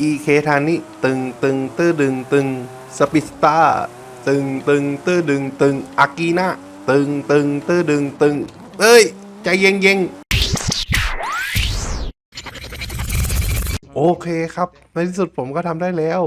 อีเคทานิตึงตึงตื้อดึงตึงสปิสตาตึงตึงตื้อดึงตึงอากีนาตึงตึงตื้อดึงตึงเอ้ยใจเย็นเย็นโอเคครับ ในที่สุดผมก็ทำได้แล้ว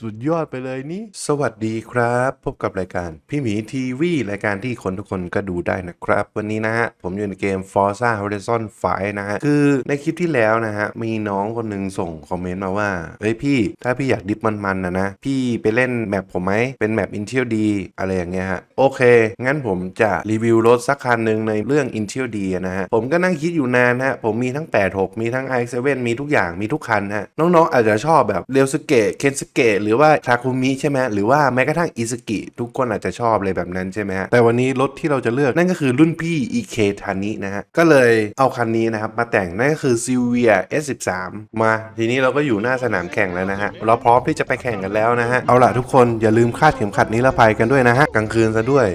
สุดยอดไปเลยนี่ สวัสดีครับ พบกับรายการพี่หมีทีวีรายการที่คนทุกคนก็ดูได้นะครับ วันนี้นะฮะ ผมอยู่ในเกม Forza Horizon 5 นะฮะ คือในคลิปที่แล้วนะฮะ มีน้องคนหนึ่งส่งคอมเมนต์มาว่า เฮ้ยพี่ ถ้าพี่อยากดิฟมันๆนะนะ พี่ไปเล่นแมปผมไหม เป็นแมป Intel D อะไรอย่างเงี้ยฮะ โอเค งั้นผมจะรีวิวรถสักคันหนึ่งในเรื่อง Intel D นะฮะ ผมก็นั่งคิดอยู่นานฮะ ผมมีทั้ง 86 มีทั้ง i7 มีทุกอย่างมีทุกคันฮะน้องๆอาจจะชอบแบบเรียวสเกะเคนสเกะหรืือว่าทาคุมิใช่ไหมหรือว่าแม้กระทั่งอิสกิทุกคนอาจจะชอบเลยแบบนั้นใช่ไหมฮะแต่วันนี้รถที่เราจะเลือกนั่นก็คือรุ่นพี่ EK ทานินะฮะก็เลยเอาคันนี้นะครับมาแต่งนั่นก็คือ Silvia S13 มาทีนี้เราก็อยู่หน้าสนามแข่งแล้วนะฮะเราพร้อมที่จะไปแข่งกันแล้วนะฮะเอาล่ะทุกคนอย่าลืมคาดเข็มขัดนิรภัยกันด้วยนะฮะกลางคืนซะด้วย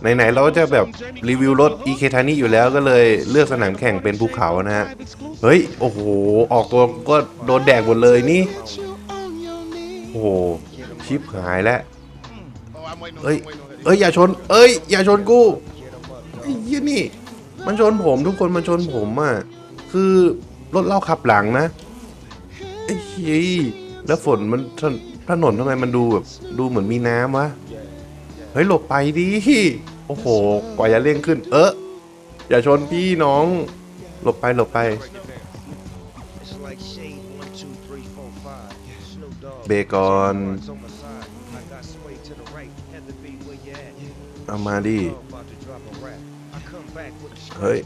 ไหนๆเราก็จะแบบรีวิวรถ EK ทานิอยู่แล้วก็เลยเลือกสนามแข่งเป็นภูเขานะฮะ เฮ้ย โอ้โห ออกตัวก็โดนแดกหมดเลยนี่ อ้โหชิปหายแล้วเอ้ยเอ้ยอย่าชน เอ้ยอย่าชนกูไอ้เหี้ยนี่ มันชนผมทุกคนมันชนผมอะคือรถเล่าขับหลังนะไอ้เหี้ยแล้วฝนมันถนถนนทำไมมันดูแบบดูเหมือนมีน้ำวะเฮ้ยหลบไปดิโอ้โหกว่าจะเร่งขึ้น เอออย่าชนพี่น้อง หลบไปหลบไป เบรกอน เอามาดิ เฮ้ย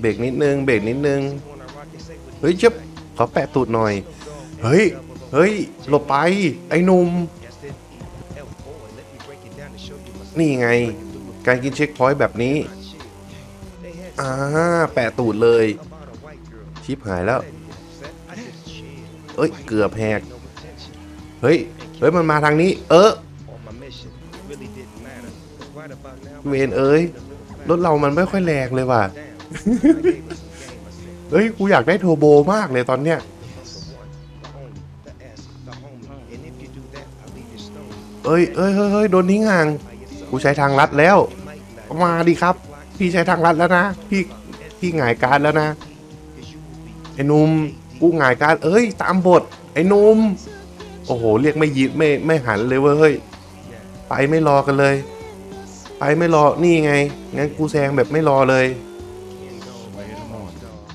เบรกนิดนึง เบรกนิดนึง เฮ้ยชิปบขอแปะตูดหน่อย เฮ้ย เฮ้ย หลบไป ไอ้นุ่ม นี่ไง การกินเช็คพอยต์แบบนี้ อ่า แปะตูดเลย ชิปหายแล้ว เอ้ย เกือบแหก เฮ้ย เฮ้ย มันมาทางนี้ เออ on my mission. Really didn't matter. 'Cause right about now, เวนเอ้ย รถเรามันไม่ค่อยแรงเลยว่ะ down. I gave her some game. I said. เฮ้ย กูอยากได้โทร์โบมากเลยตอนเนี้ย The one, the only, the S, the homie. And if you do that, I'll leave you stone เอ้ยเอ้ยเฮ้ยเฮ้ยโดนทิ้งห่าง by yourself. กูใช้ทางลัดแล้ว It might not, มาดิครับ พี่ใช้ทางลัดแล้วนะ พี่ พี่หงายการดแล้วนะ 'cause you will be ไอ้หนุ่ม กูหงายการดเอ้ย ตามบท ไอ้หนุ่มโอ้โห เรียกไม่ยิดไม่ไม่หันเลยเว้ยเฮ้ยไปไม่รอกันเลย ไปไม่รอนี่ไง งั้นกูแซงแบบไม่รอเลย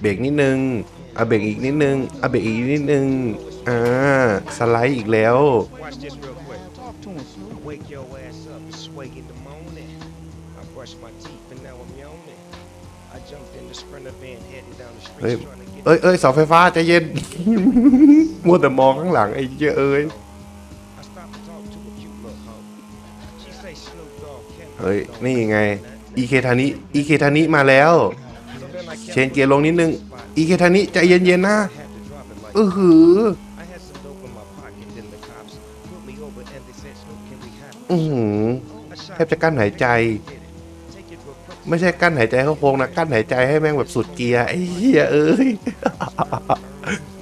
เบรกนิดนึงอะเบรกอีกนิดนึงอะเบรกอีกนิดนึงอ่าสไลด์อีกแล้ว Watch this real quick. Talk to him, Snoop. Wake your ass up, sway in the morning. I brushed my teeth and now I'm yawning. I jumped in the sprinter van heading down the street Hey, trying to get เอ้ยเอ้ยเสาไฟฟ้าใจเย็น มัวแต่มองข้างหลังไอ้เจ้ยเอ้ย I stopped to talk to a cute little hoe. She say Snoop Dogg can't เฮ้ย นี่ไง อีเคทานิ อีเคทานิมาแล้ว So then I เช kept นเกียร์ลงนิดนึง อีเคทานิใจเย็นๆนะ had to drop it like เออหือ I had some dope in my pocket, then the cops put me over and they said, Snoop, can we have it? อือหือ I shot แทบจะกั้นหายใจ Get it. ไม่ใช่กั้นหายใจเข้าโค้งนะกั้นหายใจให้แม่งแบบสุดเกียร์ไอ้เหี้ยเอ้ย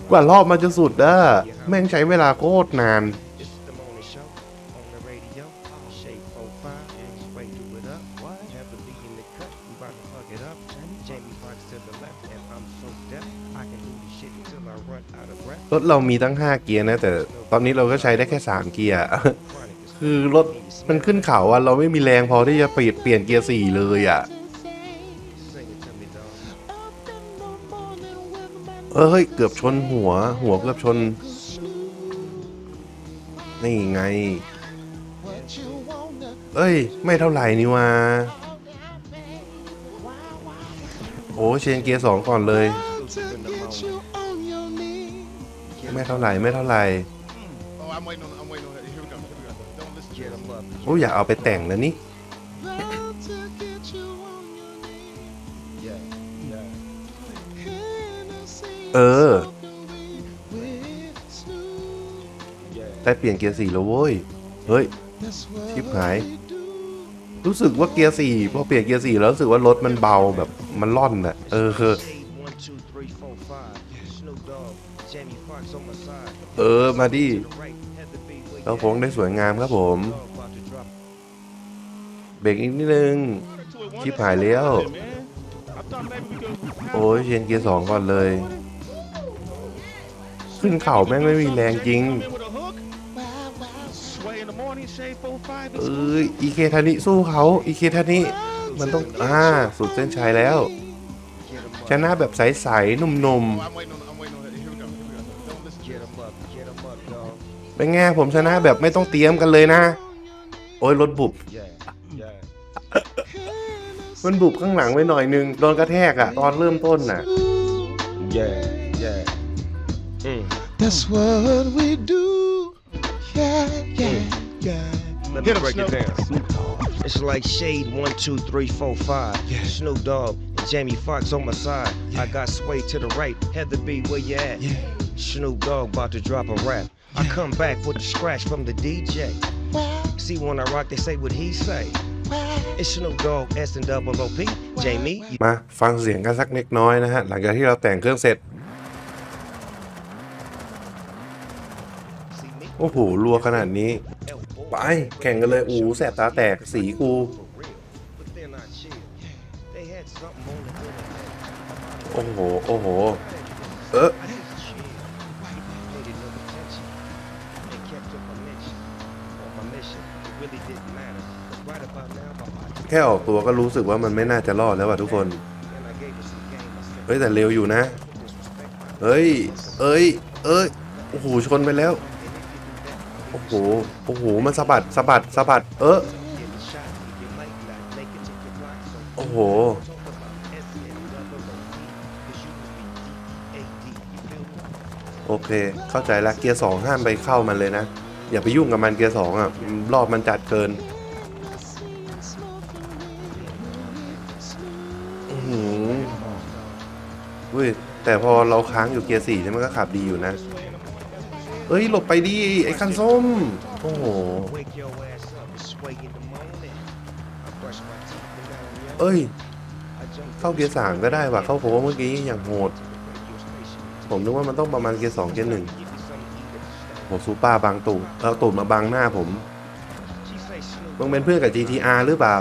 กว่ารอบมันจะสุดอะแม่งใช้เวลาโคตรนาน รถเรามีตั้ง 5 เกียร์นะ แต่ตอนนี้เราก็ใช้ได้แค่ 3 เกียร์ คือรถ มันขึ้นเขาอะเราไม่มีแรงพอที่จะเปลี่ยนเปลี่ยนเกียร์สี่เลยอะเฮ้ยเกือบชนหัว หัวเกือบชน นี่ไง เอ้ย ไม่เท่าไหร่นี่วะโอ้เชนเกียร์สองก่อนเลย ไม่เท่าไหร่ไม่เท่าไหร่ โอ้อยากเอาไปแต่งนะนี่ Yeah, yeah. เออ Yeah. ได้เปลี่ยนเกียร์สี่แล้วเว้ย เฮ้ย ชิบหาย รู้สึกว่าเกียร์สี่พอเปลี่ยนเกียร์สี่แล้วรู้สึกว่ารถมันเบาแบบมันล่อนอะเออคือ Shade one, two, three, four, five. Snoop Dogg, Jamie Foxx on my side. เออ มาดิ เราโค้งได้สวยงามครับผม เบรกอีกนิดนึงชิบหายแล้ว โอ้ยเชนเกียร์สองก่อนเลย ขึ้นเขาแม่งไม่มีแรงจริง เอ้ยอีเคทานิสู้เขาอีเคทานิมันต้อง อ่า สุดเส้นชัยแล้ว ชนะแบบใสๆหนุ่ม Oh, เป็นไงผมชนะแบบไม่ต้องเตรียมกันเลยนะ โอ้ยรถบุบ Yeah, yeah. มันบุบข้างหลังไว้หน่อยนึงโดนกระแทกอะตอนเริ่มต้นน่ะ Yeah, yeah. Mm. That's what we do. Yeah, yeah, yeah. Let me Hit 'em, break it Snoop. down. It's like shade one, two, three, four, five. Yeah. Snoop Dogg and Jamie Foxx on my side. Yeah. I got sway to the right, had to be where you at. Yeah. Snoop Dogg about to drop a rap. I come back with a scratch from the DJ. See when I rock, they say what he say. It's no dog, S and Double OP, Jamie. มาฟังเสียงกันสักเล็กน้อยนะฮะ หลังจากที่เราแต่งเครื่องเสร็จ โอ้โห รัวขนาดนี้ ไปแข่งกันเลย อูแสบตาแตกสีกู โอ้โห โอ้โห เออ I just chill. Paid it no attention. And kept up my mission. On my mission. It really didn't matter. But right about now, my pocket แค่ออกตัวก็รู้สึกว่ามันไม่น่าจะรอดแล้วว่ะทุกคน and I gave her some game. I said, เฮ้ยแต่เร็วอยู่นะ disrespect my เฮ้ย เอ้ย เอ้ย โอ้โหชนไปแล้ว โอ้โห โอ้โห มันสะบัดสะบัดสะบัด เออ get a shot. You might not make it to your block. So โอ้โห talk about S and double O P. Cause you would be D E A D. You feel me? โอเค เข้าใจละเกียร์สองห้ามไปเข้ามันเลยนะ อย่าไปยุ่งกับมันเกียร์สองอะ รอบมันจัดเกิน ยแต่พอเราค้างอยู่เกียร์สี่เนี่ยมันก็ขับดีอยู่นะ เอ้ยหลบไปดิไอ้คันส้ม โอ้โห เอ้ย เข้าเกียร์สามก็ได้ว่ะเข้าโค้งเมื่อกี้อย่างโหด ผมนึกว่ามันต้องประมาณเกียร์สองเกียร์หนึ่งโหซูเปอร์บางตูดเอาตูดมาบังหน้าผมมึงเป็นเพื่อนกับ GTR หรือเปล่า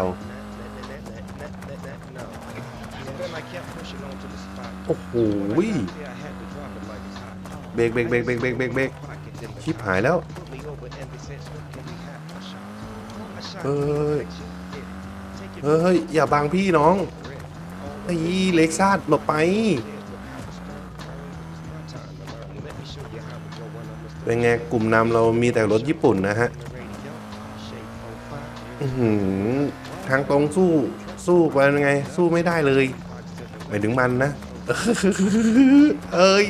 โอ้โหเบรกเบรกเบรกเบรกเบรกเบรกเบรกชิบหายแล้วเฮ้ยเฮ้ยอย่าบังพี่น้องไอ้เล็กซัสหลบไป เป็นไงกลุ่มนำเรามีแต่รถญี่ปุ่นนะฮะหือทางตรงสู้สู้ไปยังไง สู้ไม่ได้เลยหมายถึงมันนะ เอ้ย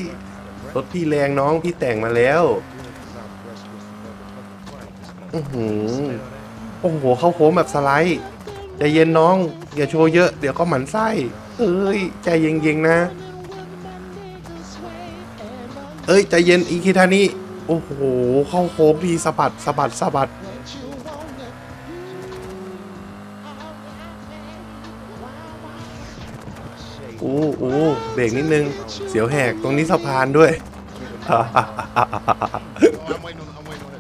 รถพี่แรงน้องพี่แต่งมาแล้วอื้อหือโอ้โหเข้าโค้งแบบสไลด์ใจเย็นน้อง อย่าโชว์เยอะเดี๋ยวก็หมันไส้ เอ้ย ใจเย็นๆนะ เอ้ย ใจเย็นอีคิทานี่โอ้โห เข้าโค้งดีสะบัดสะบัดสะบัด เบรกนิดนึง เสียวแหกตรงนี้สะพานด้วย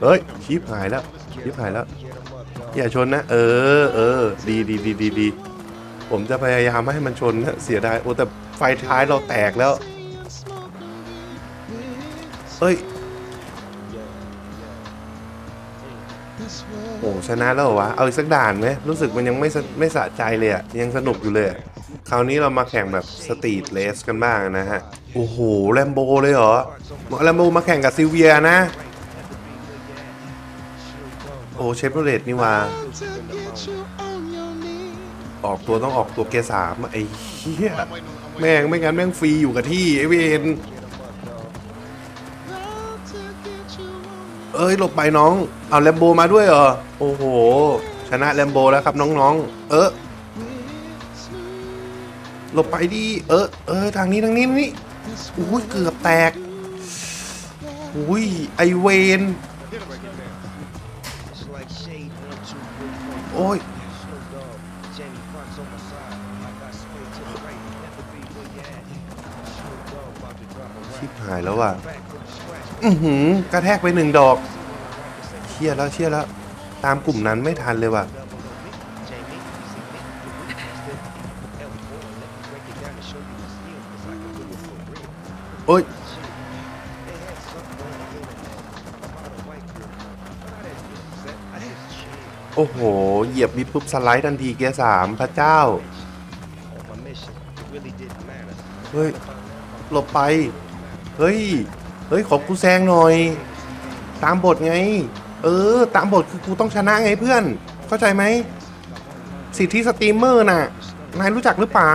เฮ้ยชิปหายแล้วชิปหายแล้ว อย่าชนนะ เออเออดีดีดีดีดีผมจะพยายามไม่ให้มันชนนะเสียดายโอ้แต่ไฟท้ายเราแตกแล้วเฮ้ยโอ้ชนะแล้วเหรอวะ เอาอีกสักด่านไหมรู้สึกมันยังไม่ไม่สะใจเลยอะยังสนุกอยู่เลยอะ คราวนี้เรามาแข่งแบบสตรีทเลสกันบ้างนะฮะ โอ้โหแลมโบเลยเหรอแลมโบมาแข่งกับซิลเวียนะ โอ้เชฟโรเลตนี่ว่า ออกตัวต้องออกตัวเกียร์สามไอ้เหี้ยแม่งไม่งั้นแม่งฟรีอยู่กับที่ไอ้เวนเอ้ยหลบไปน้อง เอาแลมโบมาด้วยเหรอ โอ้โห ชนะแลมโบแล้วครับน้องๆ เออ หลบไปดิ เออ เออ ทางนี้ทางนี้ทางนี้อุ้ย เกือบแตก อุ้ย ไอเวน โอ้ย ชิบหายแล้วว่ะ อือหือ กระแทกไปหนึ่งดอก เชี่ยแล้วเชี่ยแล้ว ตามกลุ่มนั้นไม่ทันเลยว่ะ โอ้ยโอ้โห เหยียบมิดปุ๊บสไลด์ทันทีเกียร์สามพระเจ้า เฮ้ย หลบไป เฮ้ย เฮ้ย ขอกูแซงหน่อย ตามบทไง เออ ตามบทคือกูต้องชนะไงเพื่อน เข้าใจไหม สิทธิสตรีมเมอร์น่ะ นายรู้จักหรือเปล่า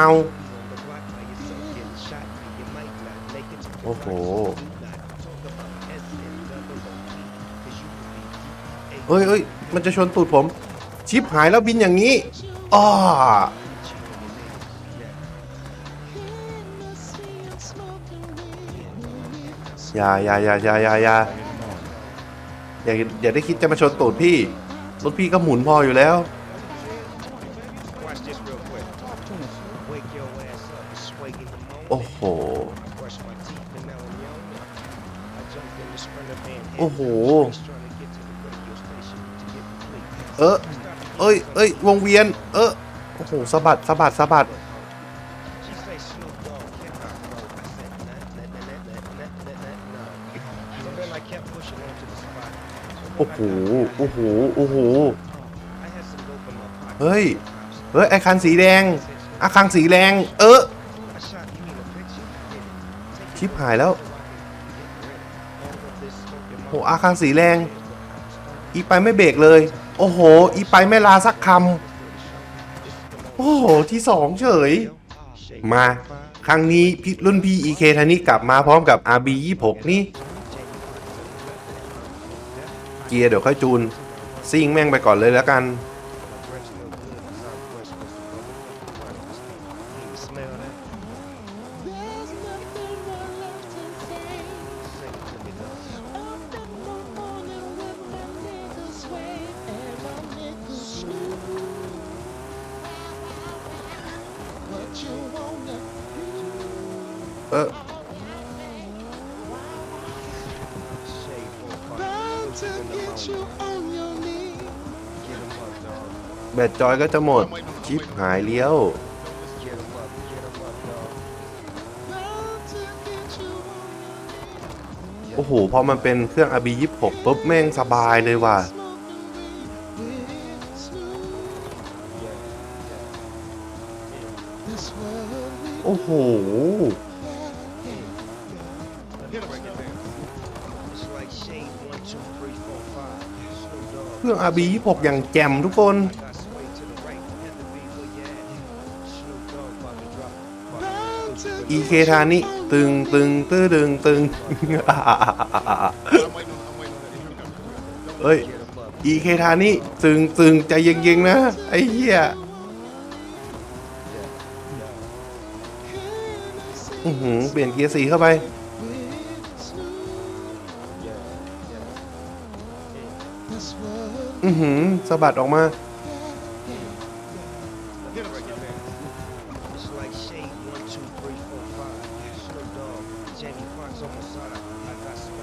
โอ้โหเอ้ยเอ้ยมันจะชนตูดผม ชิปหายแล้วบินอย่างนี้อ้ออย่าอย่าอย่าอย่าอย่าอย่าอย่าอย่าได้คิดจะมาชนตูดพี่ รถพี่ก็หมุนพออยู่แล้ว โอ้โห โอ้โห เออเอ้ยเอ้ยวงเวียน เออโอ้โหสะบัดสะบัดสะบัดโอ้โห โอ้โห โอ้โห เฮ้ย เฮ้ย ไอคันสีแดง อาคังสีแดงเออ I shot you in a picture. Hit it. Take ชิบหายแล้วโหอาคังสีแรง อีไปไม่เบรกเลย โอ้โห อีไปไม่ลาสักคำโอ้โห ที่สองเฉย มาครั้งนี้พี่รุ่นพี่ EK ธนิกลับมาพร้อมกับ RB 26 นี่ เกียร์เดี๋ยวค่อยจูนซิ่งแม่งไปก่อนเลยแล้วกัน แบตจอยก็จะหมด ชิปหายเลี้ยว โอ้โห พอมันเป็นเครื่องอบียิบหกปุ๊บแม่งสบายเลยว่ะ โอ้โห เครื่องอบียิบหกอย่างแจ่มทุกคน I got sway to the right. Had to be where you at. Snoop Dogg about to drop. อีเคทานิตึงตึงตื้อดึงตึงเฮ้ยอีเคทานิตึงตึงใจเย็นๆนะ ไอ้เหี้ยอือหือเปลี่ยนเกียร์สีเข้าไปอือหือสะบัดออกมา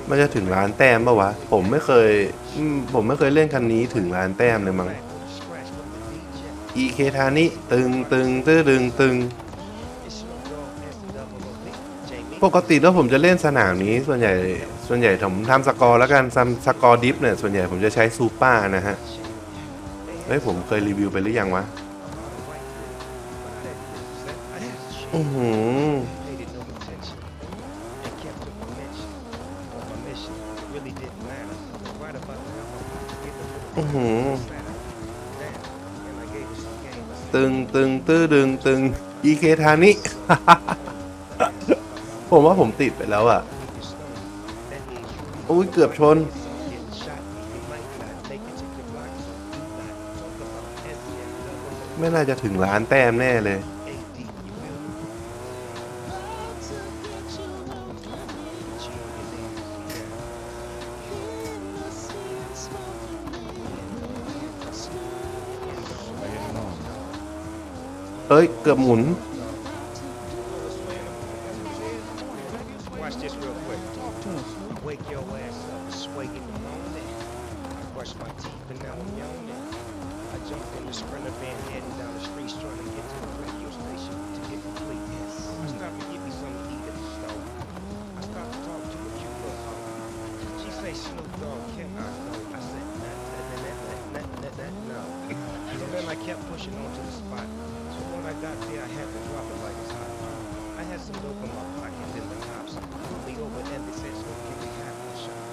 มันจะถึงร้านแต้มปะวะ ผมไม่เคยผมไม่เคยเล่นคันนี้ถึงร้านแต้มเลยมั้ง back with a scratch from the DJ. EK ทานิตึงตึงตื้อดึงตึง ปกติแล้วผมจะเล่นสนามนี้ส่วนใหญ่ส่วนใหญ่ผมทำสกอร์แล้วกันทำสกอร์ดิฟเนี่ยส่วนใหญ่ผมจะใช้ซูเปอร์นะฮะเฮ้ยผมเคยรีวิวไปหรือยังวะอือหือ อือหือตึงตึงตื้อดึงตึงอีเคทานิ ผมว่าผมติดไปแล้วอะอุ้ยเกือบชน ไม่น่าจะถึงร้านแต้มแน่เลย เอ้ย เกือบหมุน Watch this real quick. Wake your brushed my teeth and now I'm yawning. I jumped in the sprinter van heading down the street trying to get to the radio station to get complete. I stopped to get me something to eat at the store. I stopped to talk to a cute little hoe. She say Snoop Dogg, can I go? I said, nah, nah, nah, nah, nah, nah, nah, no. So then I kept pushing on to the spot. So when I got there, I had to drop it like it's hot. I had some dope in my pocket, then the cops pulled me over and they said, so can we have one shot?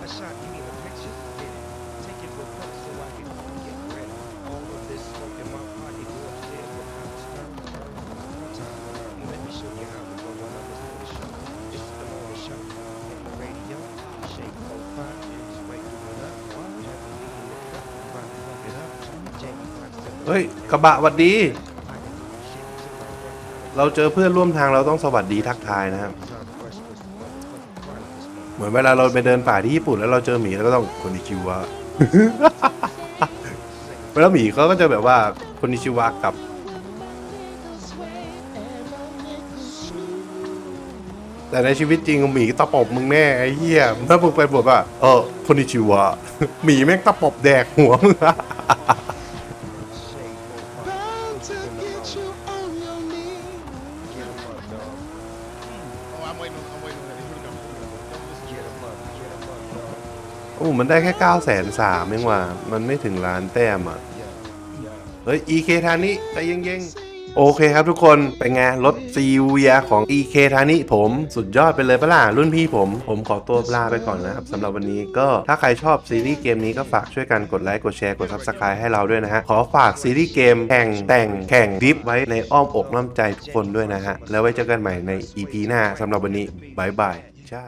A shot, you need a picture? Get it. Take it real quick so I can get ready. All of this smoke in my pocket, go upstairs with hot stir. Time to learn. Let me show you how we go on this little show. This is the morning show on the radio. Shake 45 is way doing up. Have a meeting in the cup. About to fuck it up. Jamie Foxx said the เฮ้ยกระบะหวัดดี I can do the shit till I run out. เราเจอเพื่อนร่วมทางเราต้องสวัสดีทักทายนะครับ เหมือนเวลาเราไปเดินป่าที่ญี่ปุ่นแล้วเราเจอหมีเราก็ต้องคนนิชิวะ แล้วหมีเขาก็จะแบบว่าคนนิชิวะกับ แต่ในชีวิตจริงหมีตะปบมึงแน่ไอ้เหี้ยถ้ามึงไปบอกว่าเออคนนิชิวะหมีแม่งตะปบแดกหัวมึงอะ Oh, I'm waiting on, I'm waiting on that. Here we go. Here we go. Don't listen. โอ้มันได้แค่9ก้าแสนสามเองว่ะมันไม่ถึงล้านแต้มอะเฮ้ย EK ทานิใจเย็งๆ โอเคครับทุกคนเป็นไงรถซีเวียของ EK ทานิผมสุดยอดไปเลยปะล่ะรุ่นพี่ผม ผมขอตัวลาไปก่อนนะครับสำหรับวันนี้ก็ถ้าใครชอบซีรีส์เกมนี้ก็ฝากช่วยกันกดไลค์กดแชร์กด Subscribe ให้เราด้วยนะฮะ ขอฝากซีรีส์เกมแข่งแต่งแข่งดิฟไว้ในอ้อมอกน้ำใจทุกคนด้วยนะฮะ แล้วไว้เจอกันใหม่ใน EP หน้าสำหรับวันนี้บายบายจ้า